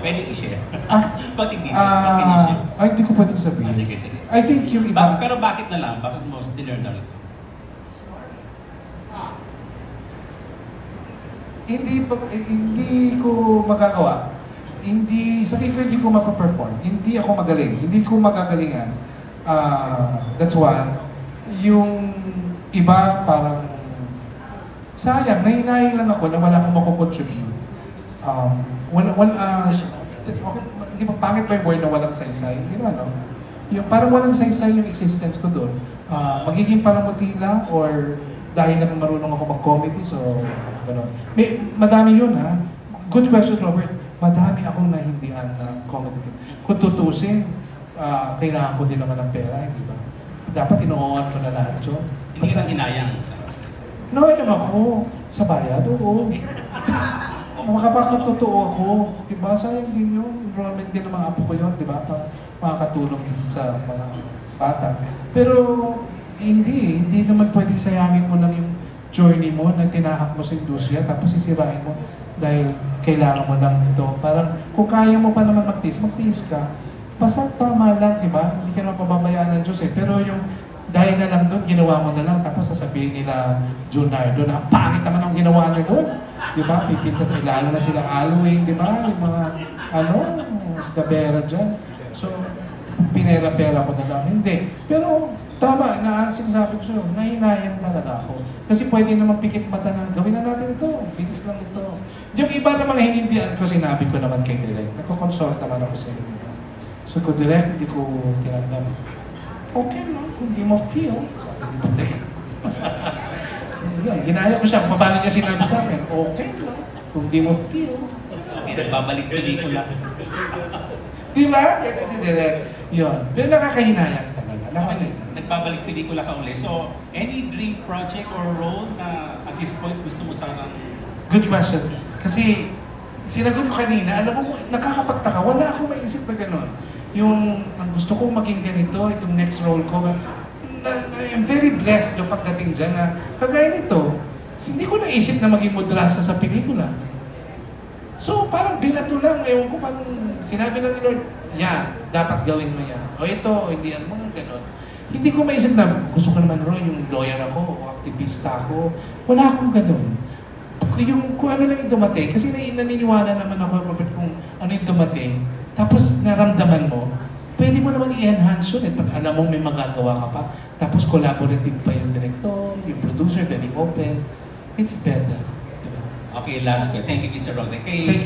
Pwede i-share. Ah, Konting details. Ah, can you ah, share? ay, hindi ko pwedeng sabihin. Ah, sige, sige. I think yung iba, Ba- pero bakit na lang? Bakit mo dinner down ito? hindi pa- eh, hindi ko magagawa. Hindi, sa tingin ko hindi ko mapaperform. Hindi ako magaling. Hindi ko magagalingan. Ah, that's one. Yung iba parang sayang, nahinahin lang ako na wala akong makukontribute. Um, wala, wala, ah, okay, hindi pa pangit pa yung word na walang saysay? Hindi naman, no? Yung parang walang saysay yung existence ko doon. Ah, magiging palamuti lang or dahil lang marunong ako mag-comedy, so gano'n. May, madami yun, ha? Good question, Robert. Madami akong nahindihan na comedy. Kung tutusin, ah, kailangan ko din naman ng pera, hindi ba? Dapat inuuwan ko na lahat yun. Hindi ka hinayang. Nakayang ako sa bayad, oo. Makapakatotoo ako. Diba? Sayang din yun. Enrollment din ng mga apo ko yun, di ba? Pa makakatulong din sa mga bata. Pero hindi. Hindi naman pwedeng sayangin mo lang yung journey mo na tinahak mo sa industriya tapos sisirain mo dahil kailangan mo lang ito. Parang kung kaya mo pa naman magtiis, magtiis ka. Basta tama lang, di ba? Hindi ka naman pababayaan ng Diyos eh. Pero yung dahil na lang doon, ginawa mo na lang, tapos sasabihin nila, Junardo, na ang pangit naman ang ginawa niya doon. Di ba? Pipinta sa ilalo na sila Halloween, di ba? Yung mga, ano, stabera dyan. So, pinera-pera ko na lang. Hindi. Pero, tama, na sinasabi ko sa'yo, nahinayang talaga ako. Kasi pwede naman pikit mata na, gawin na natin ito, bilis lang ito. Yung iba na mga hinindihan ko, sinabi ko naman kay Direk. Nagko-consult naman ako sa inyo. So, ko Direk, hindi ko tinanggap okay lang kung di mo feel. Sabi ni Direk. Yun, ginaya ko siya. Paano niya sinabi sa akin? Okay lang kung di mo feel. Okay, nagbabalik pelikula. Di ba? Kaya si Direk. Yun. Pero nakakahinayang talaga. Nakakahinayang. Nagbabalik pelikula ka uli. So, any dream project or role na at this point gusto mo sanang Good question. Kasi sinagot ko kanina, alam mo, nakakapagtaka. Wala akong maisip na gano'n. Yung ang gusto kong maging ganito, itong next role ko, na, na, I'm very blessed yung pagdating dyan na kagaya nito, hindi ko naisip na maging mudrasa sa pelikula. So, parang binato lang. Ewan ko parang sinabi lang ni Lord, yan, dapat gawin mo yan. O ito, hindi yan, mga ganon. Hindi ko maisip na gusto ko naman Roy, yung lawyer ako, o aktivista ako. Wala akong ganon. Yung kung ano lang yung dumating, kasi na- naniniwala naman ako Robert, kung ano yung dumating, tapos naramdaman mo, pwede mo naman i-enhance yun. Eh, pag alam mo may magagawa ka pa, tapos collaborative pa yung director, yung producer, very open, it's better. Diba? Okay, last question. Thank you, Mr. Roderick. Kay Thank you.